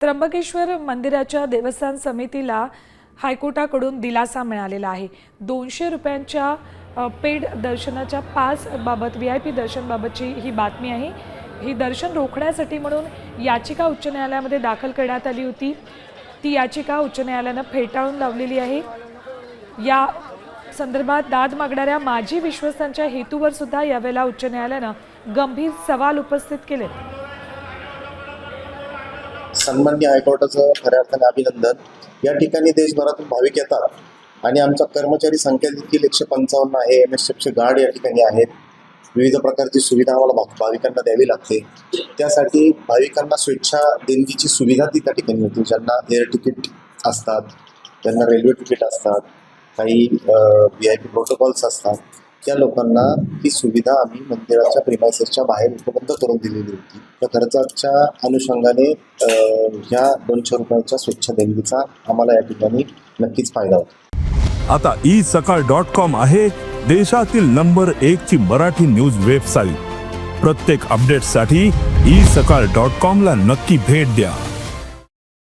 त्र्यंबकेश्वर मंदिराच्या देवस्थान समितीला हायकोर्टाकडून दिलासा मिळालेला आहे. दोनशे रुपयांच्या पेड दर्शनाच्या पास बाबत व्ही आय पी दर्शनबाबतची ही बातमी आहे. ही दर्शन रोखण्यासाठी म्हणून याचिका उच्च न्यायालयामध्ये दाखल करण्यात आली होती. ती याचिका उच्च न्यायालयानं फेटाळून लावलेली आहे. या संदर्भात दाद मागणाऱ्या माजी विश्वस्तांच्या हेतूवर सुद्धा यावेळेला उच्च न्यायालयानं गंभीर सवाल उपस्थित केलेत. सन्मान्य हायकोर्टाचं खऱ्या अर्थाने अभिनंदन. या ठिकाणी देशभरातून भाविक येतात आणि आमचा कर्मचारी संख्या देखील एकशे पंचावन्न आहे एम एस एफचे गार्ड या ठिकाणी आहेत. विविध प्रकारची सुविधा आम्हाला भाविकांना द्यावी लागते. त्यासाठी भाविकांना स्वेच्छा देणगीची सुविधा ती त्या ठिकाणी होती. ज्यांना एअर तिकीट असतात त्यांना रेल्वे तिकीट असतात काही व्ही आय पी प्रोटोकॉल्स असतात. त्या लोकांना ही सुविधा आम्ही मंदिराच्या प्रिमायसेसच्या बाहेर उपलब्ध करून दिलेली होती. त्या खर्चाच्या अनुषंगाने ह्या दोनशे रुपयाच्या स्वच्छ देणगीचा आम्हाला या ठिकाणी नक्कीच फायदा होतो. आता ई सकाळ डॉट कॉम आहे देशातील नंबर एक ची मराठी न्यूज वेबसाईट प्रत्येक अपडेटसाठी ई सकाळ डॉट कॉम ला नक्की भेट द्या.